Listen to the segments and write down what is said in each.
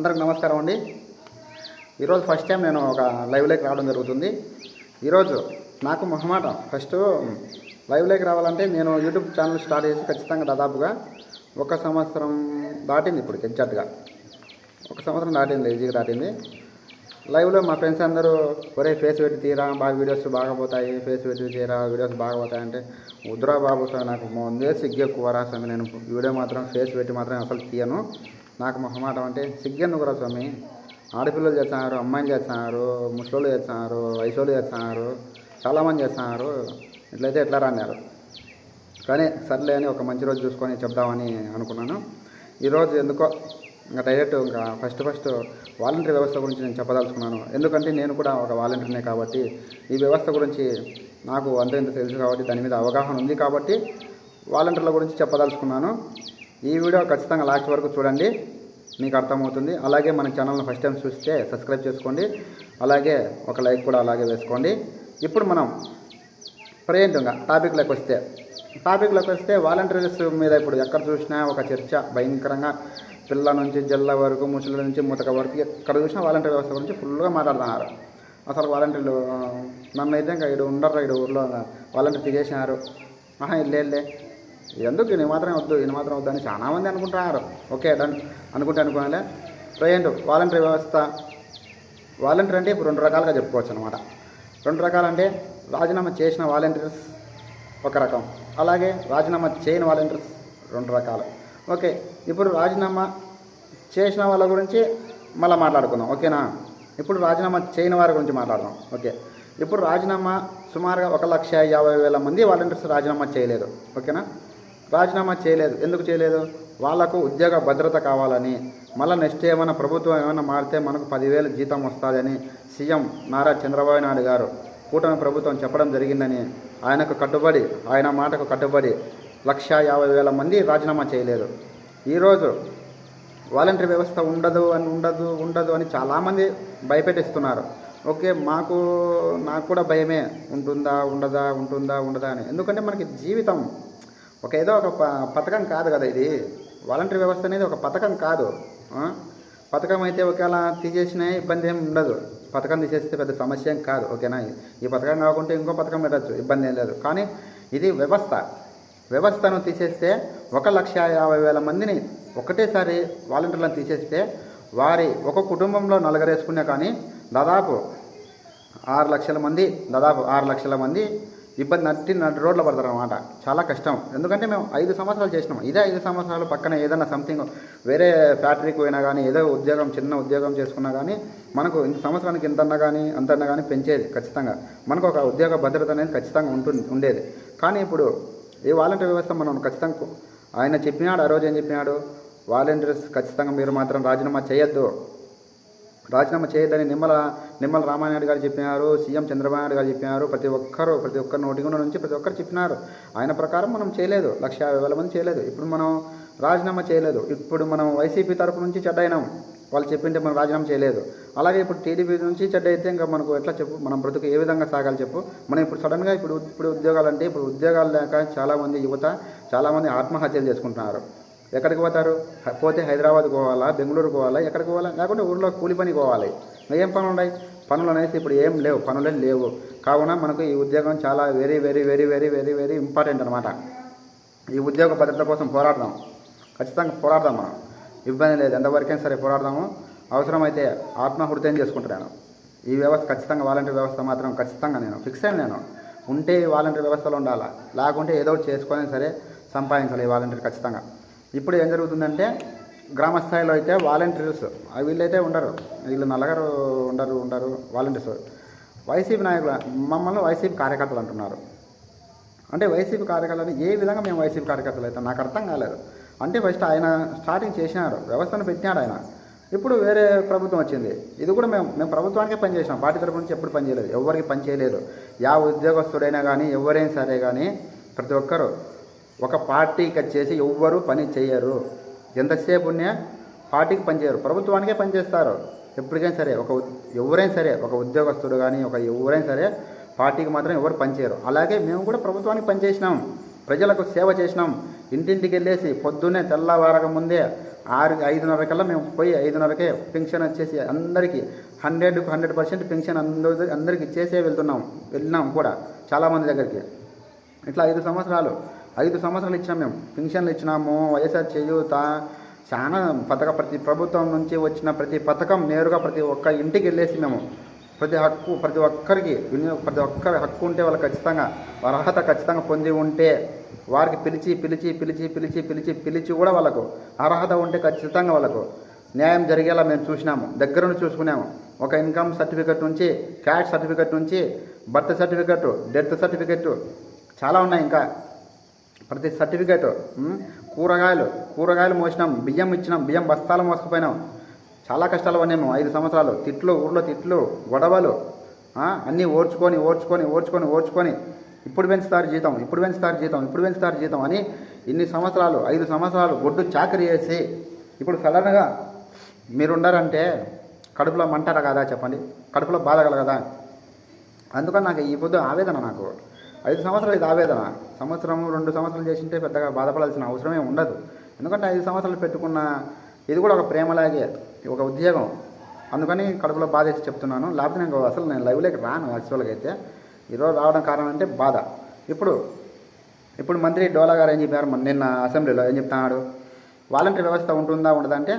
అందరికి నమస్కారం అండి. ఈరోజు ఫస్ట్ టైం నేను ఒక లైవ్లోకి రావడం జరుగుతుంది. ఈరోజు నాకు మొహమాట. ఫస్ట్ లైవ్లోకి రావాలంటే నేను యూట్యూబ్ ఛానల్ స్టార్ట్ చేసి ఖచ్చితంగా దాదాపుగా ఒక సంవత్సరం దాటింది ఇప్పుడు ఎగ్జాక్ట్గా ఒక సంవత్సరం దాటింది ఈజీగా దాటింది. లైవ్లో మా ఫ్రెండ్స్ అందరూ ఒరే ఫేస్ పెట్టి తీరా బాగా వీడియోస్ బాగా పోతాయి ఫేస్ పెట్టి తీరా వీడియోస్ బాగా పోతాయి అంటే ఉద్రా బాబు సార్ నాకు ముందే సిగ్గు ఎక్కువ రాసాను నేను వీడియో మాత్రం ఫేస్ పెట్టి మాత్రం అసలు తీయను. నాకు మొహమాటం అంటే సిగ్గెందుకు రా స్వామి? ఆడపిల్లలు చేస్తున్నారు అమ్మాయిలు చేస్తున్నారు ముసలోళ్ళు చేస్తున్నారు వయసోళ్ళు చేస్తున్నారు చాలామంది చేస్తున్నారు. ఇట్లయితే ఎట్లా రాన్నారు కానీ సర్లే అని ఒక మంచి రోజు చూసుకొని చెప్దామని అనుకున్నాను. ఈరోజు ఎందుకో ఇంకా డైరెక్ట్ ఇంకా ఫస్ట్ ఫస్ట్ వాలంటీర్ వ్యవస్థ గురించి నేను చెప్పదలుచుకున్నాను. ఎందుకంటే నేను కూడా ఒక వాలంటీర్నే కాబట్టి ఈ వ్యవస్థ గురించి నాకు అంత ఇంత తెలుసు కాబట్టి దాని మీద అవగాహన ఉంది కాబట్టి వాలంటీర్ల గురించి చెప్పదలుచుకున్నాను. ఈ వీడియో ఖచ్చితంగా లాస్ట్ వరకు చూడండి. మీకు అర్థమవుతుంది. అలాగే మన ఛానల్ని ఫస్ట్ టైం చూస్తే సబ్స్క్రైబ్ చేసుకోండి. అలాగే ఒక లైక్ కూడా అలాగే వేసుకోండి. ఇప్పుడు మనం ప్రజెంట్గా టాపిక్లోకి వస్తే టాపిక్లోకి వస్తే వాలంటీర్స్ మీద ఇప్పుడు ఎక్కడ చూసినా ఒక చర్చ భయంకరంగా పిల్ల నుంచి జిల్లా వరకు ముసలి నుంచి ముతక వరకు ఎక్కడ చూసినా వాలంటీర్ వ్యవస్థ గురించి ఫుల్గా మాట్లాడుతున్నారు. అసలు వాలంటీర్లు నన్ను అయితే ఇంకా ఇడు ఉండరు ఇడు ఊర్లో వాలంటీర్ తీసేసినారు ఆహా ఇల్లే ఎందుకు? ఈయన మాత్రం వద్దు ఈయన మాత్రం వద్దు అని చాలామంది అనుకుంటున్నారు. ఓకే డన్ అనుకుంటే అనుకోవాలి ప్రజెంట్ వాలంటరీ వ్యవస్థ. వాలంటీర్ అంటే ఇప్పుడు రెండు రకాలుగా చెప్పుకోవచ్చు అనమాట రెండు రకాలంటే రాజీనామా చేసిన వాలంటీర్స్ ఒక రకం. అలాగే రాజీనామా చేయని వాలంటీర్స్ రెండు రకాలు. ఓకే ఇప్పుడు రాజీనామా చేసిన వాళ్ళ గురించి మళ్ళీ మాట్లాడుకుందాం. ఓకేనా? ఇప్పుడు రాజీనామా చేయని వారి గురించి మాట్లాడదాం. ఓకే ఇప్పుడు రాజీనామా సుమారుగా ఒక లక్ష యాభై వేల మంది వాలంటీర్స్ రాజీనామా చేయలేదు. ఓకేనా? రాజీనామా చేయలేదు. ఎందుకు చేయలేదు? వాళ్ళకు ఉద్యోగ భద్రత కావాలని. మళ్ళీ నెక్స్ట్ ఏమైనా ప్రభుత్వం ఏమైనా మారితే మనకు పదివేలు జీతం వస్తుందని సీఎం నారా చంద్రబాబు నాయుడు గారు కూటమి ప్రభుత్వం చెప్పడం జరిగిందని ఆయనకు కట్టుబడి ఆయన మాటకు కట్టుబడి లక్ష యాభై వేల మంది రాజీనామా చేయలేదు. ఈరోజు వాలంటరీ వ్యవస్థ ఉండదు అని ఉండదు ఉండదు అని చాలామంది భయపెట్టిస్తున్నారు. ఓకే మాకు నాకు కూడా భయమే. ఉంటుందా ఉండదా ఉంటుందా ఉండదా అని. ఎందుకంటే మనకి జీవితం ఒక ఏదో ఒక పథకం కాదు కదా ఇది. వాలంటీర్ వ్యవస్థ అనేది ఒక పథకం కాదు. పథకం అయితే ఒకవేళ తీసేసినా ఇబ్బంది ఏం ఉండదు. పథకం తీసేస్తే పెద్ద సమస్య ఏం కాదు ఓకేనా? ఈ పథకం కాకుండా ఇంకో పథకం పెట్టచ్చు ఇబ్బంది ఏం లేదు. కానీ ఇది వ్యవస్థ. వ్యవస్థను తీసేస్తే ఒక లక్ష యాభై వేల మందిని ఒకటేసారి వాలంటీర్లను తీసేస్తే వారి ఒక కుటుంబంలో నలుగురేసుకున్నా కానీ దాదాపు ఆరు లక్షల మంది దాదాపు ఆరు లక్షల మంది ఇబ్బంది నట్టి నటి రోడ్ల పడతారు అనమాట చాలా కష్టం. ఎందుకంటే మేము ఐదు సంవత్సరాలు చేసినాం. ఇదే ఐదు సంవత్సరాలు పక్కన ఏదైనా సంథింగ్ వేరే ఫ్యాక్టరీకి పోయినా కానీ ఏదో ఉద్యోగం చిన్న ఉద్యోగం చేసుకున్నా కానీ మనకు ఇంత సంవత్సరానికి ఇంతన్నా కానీ అంతన్నా కానీ పెంచేది ఖచ్చితంగా. మనకు ఒక ఉద్యోగ భద్రత అనేది ఖచ్చితంగా ఉంటుంది ఉండేది. కానీ ఇప్పుడు ఈ వాలంటీర్ వ్యవస్థ మనం ఖచ్చితంగా ఆయన చెప్పినాడు ఆ రోజు ఏం చెప్పినాడు? వాలంటీర్స్ ఖచ్చితంగా మీరు మాత్రం రాజీనామా చేయొద్దు. రాజీనామా చేయొద్దని నిమ్మల నిమ్మల రామానాయుడు గారు చెప్పినారు సీఎం చంద్రబాబు నాయుడు గారు చెప్పినారు ప్రతి ఒక్కరు ప్రతి ఒక్కరు నోటిగుండ నుంచి ప్రతి ఒక్కరు చెప్పినారు. ఆయన ప్రకారం మనం చేయలేదు లక్ష యాభై వేల మంది చేయలేదు. ఇప్పుడు మనం రాజీనామా చేయలేదు. ఇప్పుడు మనం వైసీపీ తరపు నుంచి చెడ్డైనాం వాళ్ళు చెప్పింటే మనం రాజీనామా చేయలేదు. అలాగే ఇప్పుడు టీడీపీ నుంచి చెడ్డ అయితే ఇంకా మనకు ఎట్లా చెప్పు? మనం బ్రతుకు ఏ విధంగా సాగాలి చెప్పు? మనం ఇప్పుడు సడన్గా ఇప్పుడు ఇప్పుడు ఉద్యోగాలు అంటే ఇప్పుడు ఉద్యోగాలు లేక చాలామంది యువత చాలామంది ఆత్మహత్యలు చేసుకుంటున్నారు. ఎక్కడికి పోతారు? పోతే హైదరాబాద్ పోవాలా? బెంగళూరు పోవాలా? ఎక్కడికి పోవాలా? లేకుంటే ఊర్లో కూలి పని పోవాలి. ఏం పనులు ఉన్నాయి? పనులు అనేసి ఇప్పుడు ఏం లేవు. పనులే లేవు. కావున మనకు ఈ ఉద్యోగం చాలా very very very very very very important అనమాట ఈ ఉద్యోగ భద్రత కోసం పోరాడదాం. ఖచ్చితంగా పోరాడదాం మనం. ఇబ్బంది లేదు. ఎంతవరకైనా సరే పోరాడదాము. అవసరమైతే ఆత్మహృతయం చేసుకుంటున్నాను. ఈ వ్యవస్థ ఖచ్చితంగా వాలంటీర్ వ్యవస్థ మాత్రం ఖచ్చితంగా నేను ఫిక్స్ అయ్యాను నేను. ఉంటే ఈ వాలంటీర్ వ్యవస్థలో ఉండాలా? లేకుంటే ఏదో ఒకటి చేసుకొని సరే సంపాదించాలి ఈ వాలంటీర్ ఖచ్చితంగా. ఇప్పుడు ఏం జరుగుతుందంటే గ్రామ స్థాయిలో అయితే వాలంటీర్స్ వీళ్ళైతే ఉండరు. వీళ్ళు నల్లగారు ఉండరు ఉండరు వాలంటీర్స్. వైసీపీ నాయకులు మమ్మల్ని వైసీపీ కార్యకర్తలు అంటున్నారు. అంటే వైసీపీ కార్యకర్తలు ఏ విధంగా మేము వైసీపీ కార్యకర్తలు అయితే నాకు అర్థం కాలేదు. అంటే ఫస్ట్ ఆయన స్టార్టింగ్ చేసినారు వ్యవస్థను పెట్టినాడు ఆయన. ఇప్పుడు వేరే ప్రభుత్వం వచ్చింది. ఇది కూడా మేము మేము ప్రభుత్వానికే పనిచేసినాం పార్టీ తరపు నుంచి ఎప్పుడు పనిచేయలేదు ఎవరికి పని చేయలేదు. యా ఉద్యోగస్తుడైనా కానీ ఎవరైనా సరే కానీ ప్రతి ఒక్కరు ఒక పార్టీకి వచ్చేసి ఎవ్వరు పని చేయరు. ఎంతసేపు ఉన్నా పార్టీకి పనిచేయరు ప్రభుత్వానికే పనిచేస్తారు ఎప్పటికైనా సరే ఒక ఎవరైనా సరే ఒక ఉద్యోగస్తుడు కానీ ఒక ఎవరైనా సరే పార్టీకి మాత్రం ఎవరు పనిచేయరు అలాగే మేము కూడా ప్రభుత్వానికి పనిచేసినాం ప్రజలకు సేవ చేసినాం. ఇంటింటికి వెళ్ళేసి పొద్దున్నే తెల్లవారక ముందే ఆరు ఐదున్నర కల్లా మేము పోయి ఐదున్నరకే పెన్షన్ వచ్చేసి అందరికీ హండ్రెడ్ హండ్రెడ్ పర్సెంట్ పెన్షన్ అందరి అందరికి ఇచ్చేసే వెళ్తున్నాం. వెళ్ళినాం కూడా చాలామంది దగ్గరికి. ఇట్లా ఐదు సంవత్సరాలు ఐదు సంవత్సరాలు ఇచ్చినాం మేము. పెన్షన్లు ఇచ్చినాము. వైఎస్ఆర్ చేయూత. చాలా పథక ప్రతి ప్రభుత్వం నుంచి వచ్చిన ప్రతి పథకం నేరుగా ప్రతి ఒక్క ఇంటికి వెళ్ళేసి మేము ప్రతి హక్కు ప్రతి ఒక్కరికి వినియోగ ప్రతి ఒక్కరి హక్కు ఉంటే వాళ్ళు ఖచ్చితంగా వారి అర్హత ఖచ్చితంగా పొంది ఉంటే వారికి పిలిచి పిలిచి పిలిచి పిలిచి పిలిచి పిలిచి కూడా వాళ్ళకు అర్హత ఉంటే ఖచ్చితంగా వాళ్ళకు న్యాయం జరిగేలా మేము చూసినాము. దగ్గర చూసుకున్నాము. ఒక ఇన్కమ్ సర్టిఫికెట్ నుంచి క్యాష్ సర్టిఫికెట్ నుంచి బర్త్ సర్టిఫికెట్ డెత్ సర్టిఫికెట్ చాలా ఉన్నాయి ఇంకా. ప్రతి సర్టిఫికేట్ కూరగాయలు కూరగాయలు మోసినాం బియ్యం ఇచ్చినాం బియ్యం బస్తాలు మోసుకుపోయినాం. చాలా కష్టాలు పడినాము ఐదు సంవత్సరాలు. తిట్లు ఊర్లో తిట్లు గొడవలు అన్నీ ఓర్చుకొని ఓర్చుకొని ఓర్చుకొని ఓర్చుకొని. ఇప్పుడు పెంచుతారు జీతం ఇప్పుడు పెంచుతారు జీతం ఇప్పుడు పెంచుతారు జీతం అని ఇన్ని సంవత్సరాలు ఐదు సంవత్సరాలు గొడ్డు చాకరీ చేసి ఇప్పుడు సడన్గా మీరుండారంటే కడుపులో మంటారా కదా చెప్పండి? కడుపులో బాధ కలగదా? అందుకని నాకు ఈ పొద్దు ఆవేదన నాకు. ఐదు సంవత్సరాలు ఇది ఆవేదన. సంవత్సరం రెండు సంవత్సరాలు చేసింటే పెద్దగా బాధపడాల్సిన అవసరమే ఉండదు. ఎందుకంటే ఐదు సంవత్సరాలు పెట్టుకున్న ఇది కూడా ఒక ప్రేమలాగే ఒక ఉద్యోగం. అందుకని కడుపులో బాధ వేసి చెప్తున్నాను. లేకపోతే నేను అసలు నేను లైవ్లోకి రాను యాక్చువల్గా అయితే. ఈరోజు రావడం కారణం అంటే బాధ. ఇప్పుడు ఇప్పుడు మంత్రి డోలా గారు ఏం చెప్పారు? నిన్న అసెంబ్లీలో ఏం చెప్తున్నాడు? వాలంటరీ వ్యవస్థ ఉంటుందా ఉండదంటే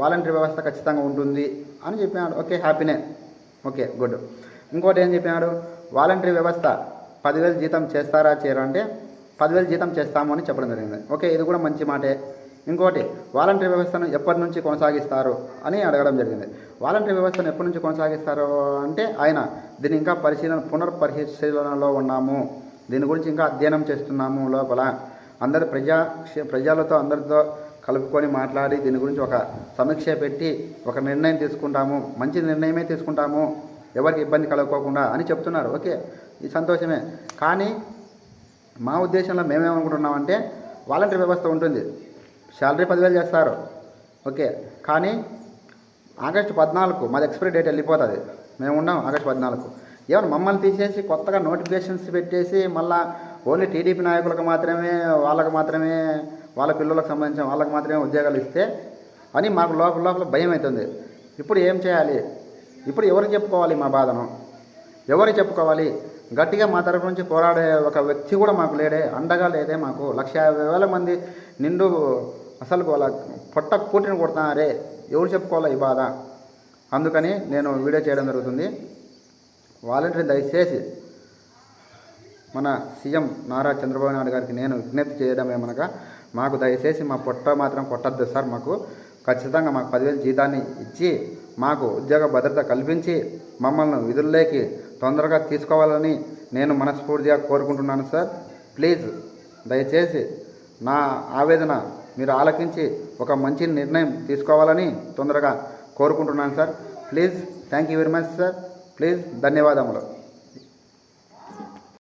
వాలంటరీ వ్యవస్థ ఖచ్చితంగా ఉంటుంది అని చెప్పినాడు ఓకే హ్యాపీనే. Okay good. ఇంకోటి ఏం చెప్పినాడు వాలంటరీ వ్యవస్థ పదివేలు జీతం చేస్తారా చేయరా అంటే పదివేలు జీతం చేస్తాము అని చెప్పడం జరిగింది. ఓకే ఇది కూడా మంచి మాటే. ఇంకోటి వాలంటరీ వ్యవస్థను ఎప్పటి నుంచి కొనసాగిస్తారు అని అడగడం జరిగింది. వాలంటరీ వ్యవస్థను ఎప్పటి నుంచి కొనసాగిస్తారు అంటే ఆయన దీని ఇంకా పరిశీలన పునర్పరిశీలనలో ఉన్నాము. దీని గురించి ఇంకా అధ్యయనం చేస్తున్నాము లోపల. అందరి ప్రజా ప్రజలతో అందరితో కలుపుకొని మాట్లాడి దీని గురించి ఒక సమీక్ష పెట్టి ఒక నిర్ణయం తీసుకుంటాము. మంచి నిర్ణయమే తీసుకుంటాము. ఎవరికి ఇబ్బంది కలగకోకుండా అని చెప్తున్నారు. ఓకే ఇది సంతోషమే. కానీ మా ఉద్దేశంలో మేమేమనుకుంటున్నామంటే వాలంటీర్ వ్యవస్థ ఉంటుంది. శాలరీ పదివేలు చేస్తారు. ఓకే. కానీ ఆగస్టు పద్నాలుగు మాది ఎక్స్పైరీ డేట్ వెళ్ళిపోతుంది. మేము ఉన్నాం ఆగస్టు పద్నాలుగు ఏమన్నా మమ్మల్ని తీసేసి కొత్తగా నోటిఫికేషన్స్ పెట్టేసి మళ్ళా ఓన్లీ టీడీపీ నాయకులకు మాత్రమే వాళ్ళకు మాత్రమే వాళ్ళ పిల్లలకు సంబంధించిన వాళ్ళకి మాత్రమే ఉద్యోగాలు ఇస్తే అని మాకు లోపల లోపల భయం అవుతుంది. ఇప్పుడు ఏం చేయాలి? ఇప్పుడు ఎవరికి చెప్పుకోవాలి మా బాధను? ఎవరు చెప్పుకోవాలి? గట్టిగా మా తరపు నుంచి పోరాడే ఒక వ్యక్తి కూడా మాకు లేడే అండగా లేదే మాకు. లక్ష యాభై వేల మంది నిండు అసలు వాళ్ళ పొట్ట కూటిని కొడుతున్నారే. ఎవరు చెప్పుకోవాలి ఈ బాధ. అందుకని నేను వీడియో చేయడం జరుగుతుంది. వాలంటీర్ దయచేసి మన సీఎం నారా చంద్రబాబు నాయుడు గారికి నేను విజ్ఞప్తి చేయడం ఏమనగా మాకు దయచేసి మా పొట్ట మాత్రం కొట్టద్దు సార్ మాకు. ఖచ్చితంగా మాకు పదివేలు జీతాన్ని ఇచ్చి మాకు ఉద్యోగ భద్రత కల్పించి మమ్మల్ని విధుల్లోకి తొందరగా తీసుకోవాలని నేను మనస్ఫూర్తిగా కోరుకుంటున్నాను సార్. ప్లీజ్ దయచేసి నా ఆవేదన మీరు ఆలకించి ఒక మంచి నిర్ణయం తీసుకోవాలని తొందరగా కోరుకుంటున్నాను sir. Please thank you very much sir. Please ధన్యవాదములు.